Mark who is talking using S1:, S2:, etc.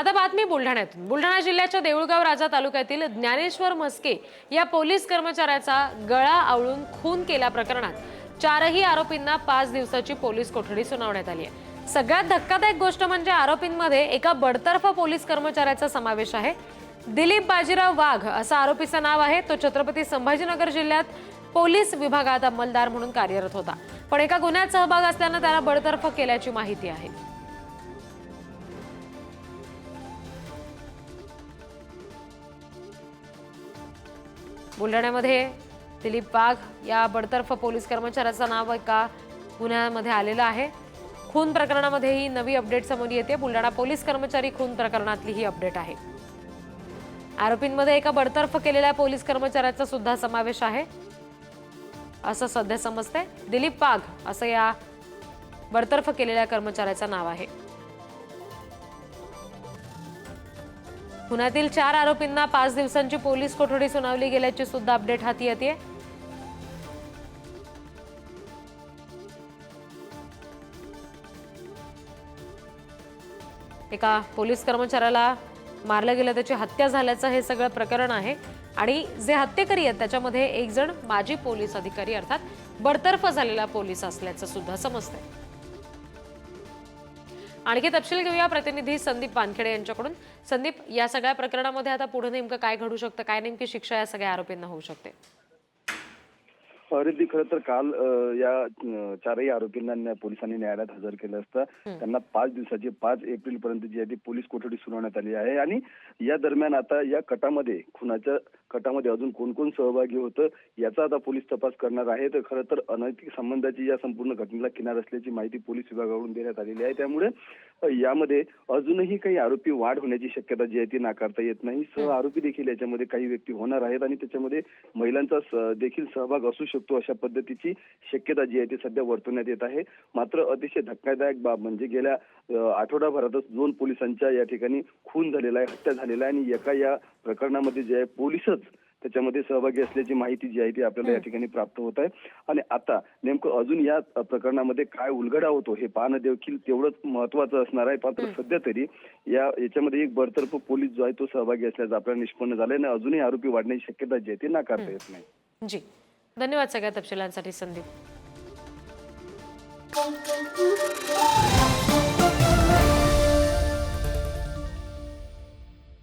S1: आता बातमी बुलढाण्यातून. बुलढाणा जिल्ह्याच्या देऊळगाव राजा तालुक्यातील ज्ञानेश्वर म्हस्के या पोलीस कर्मचाऱ्याचा गळा आवळून खून केल्या प्रकरणात चारही आरोपींना पाच दिवसाची पोलीस कोठडी सुनावण्यात आली आहे. सगळ्यात धक्कादायक गोष्ट म्हणजे आरोपींमध्ये एका बडतर्फ पोलीस कर्मचाऱ्याचा समावेश आहे. दिलीप बाजीराव वाघ असं आरोपीचं नाव आहे. तो छत्रपती संभाजीनगर जिल्ह्यात पोलीस विभागात अंमलदार म्हणून कार्यरत होता. पण एका गुन्ह्यात सहभाग असल्यानं त्याला बडतर्फ केल्याची माहिती आहे. बुलढाण्यामध्ये दिलीप वाघ या बडतर्फ पोलीस कर्मचाऱ्याचं नाव एका गुन्ह्यामध्ये आलेलं आहे. खून प्रकरणामध्ये ही नवी अपडेट समोर येते. बुलढाणा पोलीस कर्मचारी खून प्रकरणातली ही अपडेट आहे. आरोपींमध्ये एका बडतर्फ केलेल्या पोलीस कर्मचाऱ्याचा सुद्धा समावेश आहे. असं सध्या समजते दिलीप वाघ असं या बडतर्फ केलेल्या कर्मचाऱ्याचं नाव आहे. पुण्यातील चार आरोपींना पाच दिवसांची पोलीस कोठडी सुनावली गेल्याची सुद्धा अपडेट हाती येते एका पोलीस कर्मचाऱ्याला मारलं गेलं त्याची हत्या झाल्याचं हे सगळं प्रकरण आहे. आणि जे हत्येकरी आहेत त्याच्यामध्ये एक जण माजी पोलीस अधिकारी अर्थात बडतर्फ झालेला पोलीस असल्याचं सुद्धा समजतंय. आणखी तपशील घेऊया. प्रतिनिधी संदीप वानखेडे यांच्याकडून. संदीप या सगळ्या प्रकरणामध्ये आता पुढे नेमकं काय घडू शकतं? काय नेमकी शिक्षा या सगळ्या आरोपींना होऊ शकते?
S2: रिद्धी खरं तर काल या चारही आरोपींना पोलिसांनी न्यायालयात हजर केलं असतं. त्यांना पाच दिवसाची पाच एप्रिल पर्यंत जी आहे ती पोलीस कोठडी सुनावण्यात आली आहे. आणि या दरम्यान आता या कटामध्ये खुनाच्या कटामध्ये अजून कोण कोण सहभागी होतं याचा आता पोलीस तपास करणार आहे. तर खरं तर अनैतिक संबंधाची या संपूर्ण घटनेला किनार असल्याची माहिती पोलीस विभागाकडून देण्यात आलेली आहे. त्यामुळे यामध्ये अजूनही काही आरोपी वाढ होण्याची शक्यता जी आहे ती नाकारता येत नाही. सह आरोपी देखील याच्यामध्ये काही व्यक्ती होणार आहेत आणि त्याच्यामध्ये महिलांचा देखील सहभाग असू शकतो अशा पद्धतीची शक्यता जी आहे ती सध्या वर्तवण्यात येत आहे. मात्र अतिशय धक्कादायक बाब म्हणजे गेल्या आठवडाभरातच दोन पोलिसांच्या या ठिकाणी खून झालेला आहे हत्या झालेला आहे आणि एका या प्रकरणामध्ये जे आहे पोलीसच त्याच्यामध्ये सहभागी असल्याची माहिती जी आहे ती आपल्याला या ठिकाणी प्राप्त होत आहे. आणि आता नेमकं अजून या प्रकरणामध्ये काय उलगडा होतो हे पाहणं देखील तेवढंच महत्वाचं असणार आहे. मात्र सध्या तरी या याच्यामध्ये एक बडतर्फ पोलीस जो आहे तो सहभागी असल्याचं आपल्याला निष्पन्न झालंय आणि अजूनही आरोपी वाढण्याची शक्यता जी आहे ती नाकारता येत नाही.
S1: जी. धन्यवाद सगळ्या तपशिलांसाठी संदीप.